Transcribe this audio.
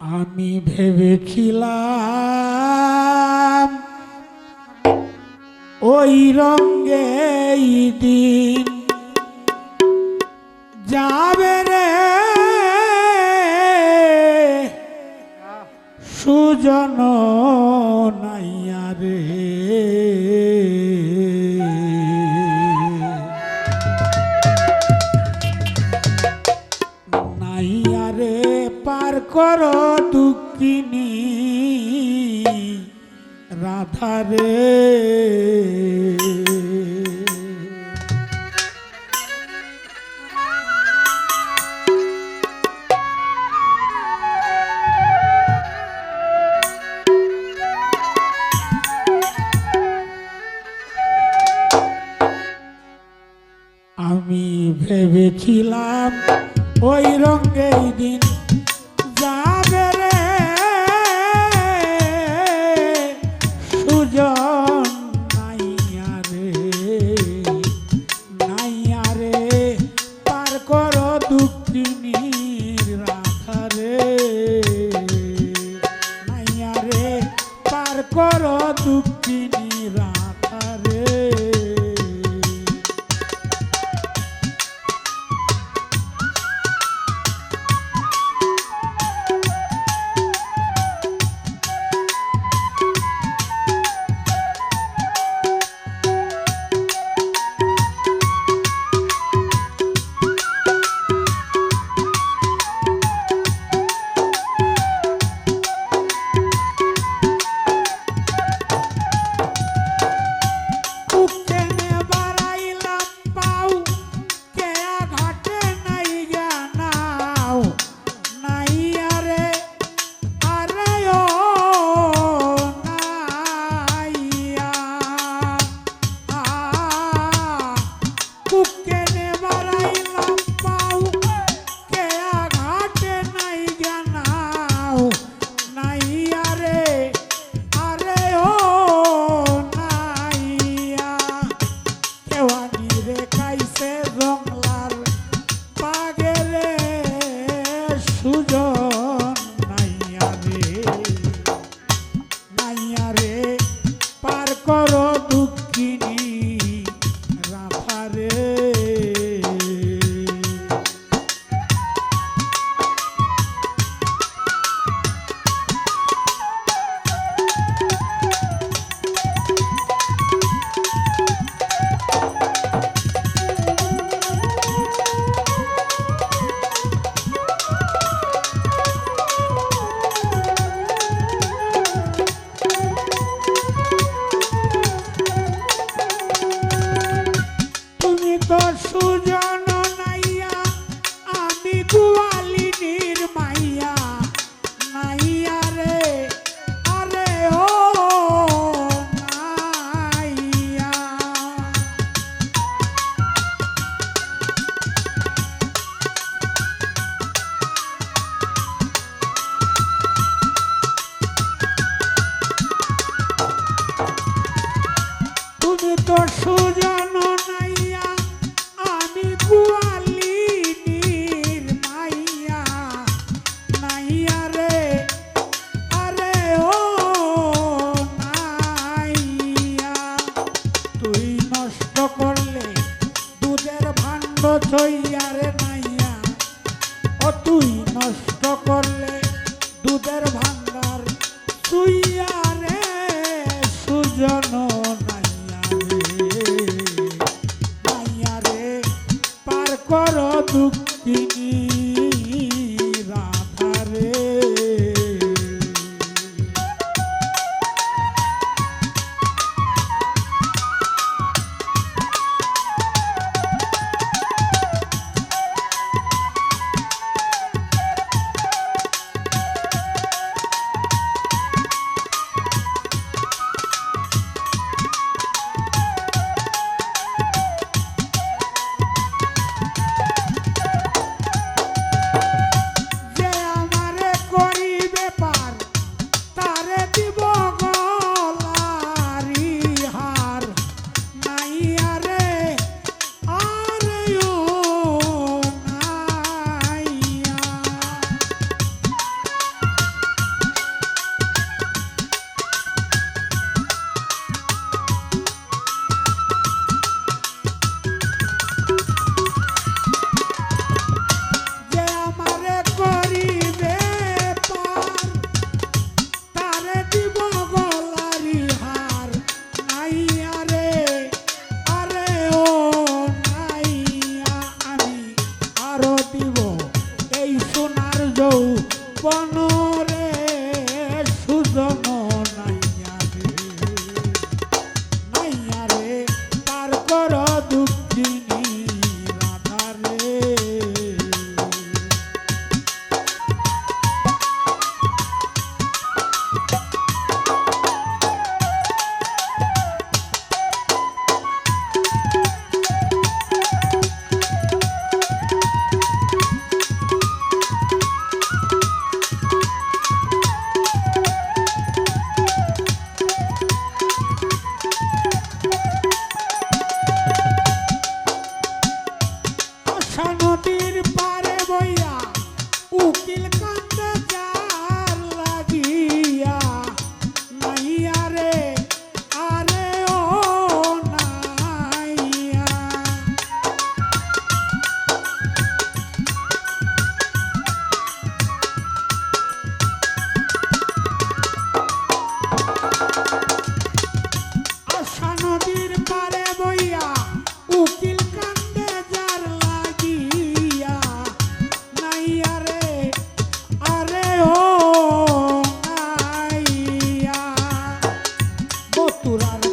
আমি ভেবেছিলাম ওই রঙে দিন যাবে রে। সুজন পার কর দুঃখিনী। রাধারে আমি ভেবেছিলাম ওই রঙেই রাখারে কাণ্ড ছইয়ারে নাইয়া ও তুই নষ্ট করলে দুধের ভান্ডার তুইয়ারে সুজন নাইয়া রে। নাইয়া রে, পার কর দুঃখিনী। sular